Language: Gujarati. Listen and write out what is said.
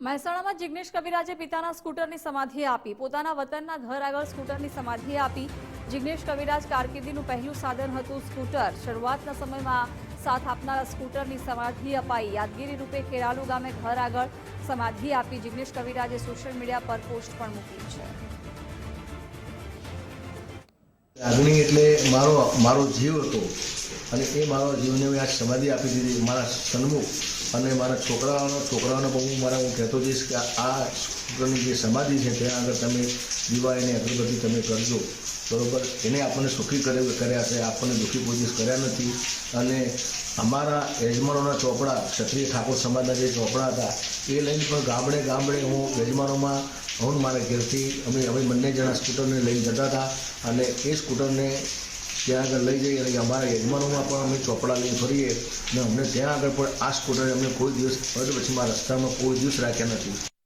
મહેસાણામાં જિગ્નેશ કવિરાજે પિતાના સ્કૂટરની સમાધિ આપી. પોતાના વતનના ઘર આગળ સ્કૂટરની સમાધિ આપી. જિગ્નેશ કવિરાજ કારકિર્દીનું પહેલું સાધન હતું સ્કૂટર. શરૂઆતના સમયમાં સાથ આપનારા સ્કૂટરની સમાધિ અપાઈ. યાદગીરી રૂપે ખેરાલુ ગામે ઘર આગળ સમાધિ આપી જિગ્નેશ કવિરાજે સોશિયલ મીડિયા પર પોસ્ટ પણ મૂકી છે. લાગણી એટલે મારો મારો જીવ હતો. અને એ મારો જીવને મેં આજ સમાધિ આપી દીધી. મારા સન્મુખ અને મારા છોકરાઓનો છોકરાઓને પણ હું મારા હું કહેતો જઈશ કે આ છોકરાની જે સમાધિ છે, ત્યાં આગળ તમે દિવાળીની અગરબત્તી તમે કરજો. બરોબર? એને આપણને સુખી કરે કર્યા છે. આપણને દુઃખી કોઈ કર્યા નથી. અને અમારા યજમાનોના ચોપડા, ક્ષત્રિય ઠાકોર સમાજના જે ચોપડા હતા, એ લઈને પણ ગામડે ગામડે હું યજમાનોમાં હું મારા ઘેરથી અમે અમે બંને જણા સ્કૂટરને લઈને જતા હતા. અને એ સ્કૂટરને ત્યાં આગળ લઈ જઈએ અને અમારા યજમાનોમાં પણ અમે ચોપડા લઈને ફરીએ. અને અમને ત્યાં આગળ પણ આ સ્કૂટરે અમને કોઈ દિવસ પછી મારા રસ્તામાં કોઈ દિવસ રાખ્યા નથી.